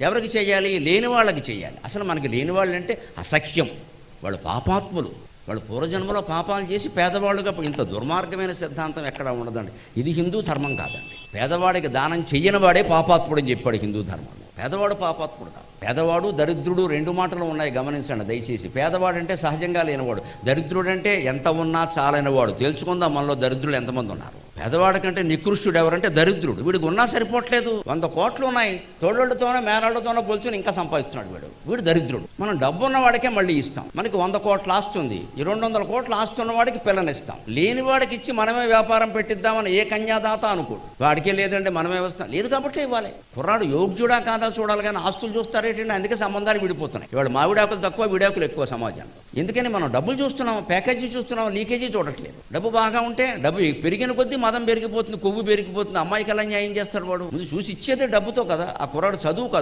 ఎవరికి చేయాలి? లేని వాళ్ళకి చేయాలి. అసలు మనకి లేని వాళ్ళు అంటే అసహ్యం వాళ్ళు పాపాత్ములు. వాళ్ళు పూర్వజన్మలో పాపాలు చేసి పేదవాళ్ళుగా ఇంత దుర్మార్గమైన సిద్ధాంతం ఎక్కడ ఉండదండి. ఇది హిందూ ధర్మం కాదండి. పేదవాడికి దానం చెయ్యని వాడే పాపాత్ముడు అని చెప్పాడు హిందూ ధర్మం. పేదవాడు పాపాత్ముడు కాదు. పేదవాడు దరిద్రుడు రెండు మాటలు ఉన్నాయి గమనించండి దయచేసి. పేదవాడు అంటే సహజంగా లేనివాడు. దరిద్రుడంటే ఎంత ఉన్నా చాలైనవాడు. తెలుసుకుందాం మనలో దరిద్రులు ఎంతమంది ఉన్నారు? పేదవాడి కంటే నికృష్టుడు ఎవరంటే దరిద్రుడు. వీడికి ఉన్నా సరిపోవట్లేదు. వంద కోట్లు ఉన్నాయి. తోడోళ్ళతోనో మేనాళ్ళతోనో పోల్చుని ఇంకా సంపాదిస్తున్నాడు వీడు. వీడు దరిద్రుడు. మనం డబ్బు ఉన్నవాడికే మళ్ళీ ఇస్తాం. మనకి వంద కోట్లు ఆస్తుంది ఉంది. ఈ రెండు వందల కోట్లు ఆస్తున్న వాడికి పిల్లనిస్తాం లేని వాడికి ఇచ్చి మనమే వ్యాపారం పెట్టిద్దామని ఏ కన్యాదాత అనుకోడు. వాడికే లేదంటే మనమే వస్తాం. లేదు కాబట్టి ఇవ్వాలి. కుర్రాడు యోగ్యుడా కాదా చూడాలి కానీ ఆస్తులు చూస్తారేటండి అందుకే సంబంధాలు విడిపోతున్నాయి. ఇవాడు మావిడాకులు తక్కువ విడాకులు ఎక్కువ సమాజంలో. ఎందుకని మనం డబ్బులు చూస్తున్నాం ప్యాకేజీ చూస్తున్నాం లీకేజీ చూడట్లేదు. డబ్బు బాగా ఉంటే డబ్బు పెరిగిన కొద్దీ మదం పెరిగిపోతుంది కొవ్వు పెరిగిపోతుంది అమ్మాయికి ఎలా న్యాయం చేస్తాడు వాడు? ముందు చూసి ఇచ్చేదే డబ్బుతో కదా ఆ కుర్రాడు చదువు కాదు.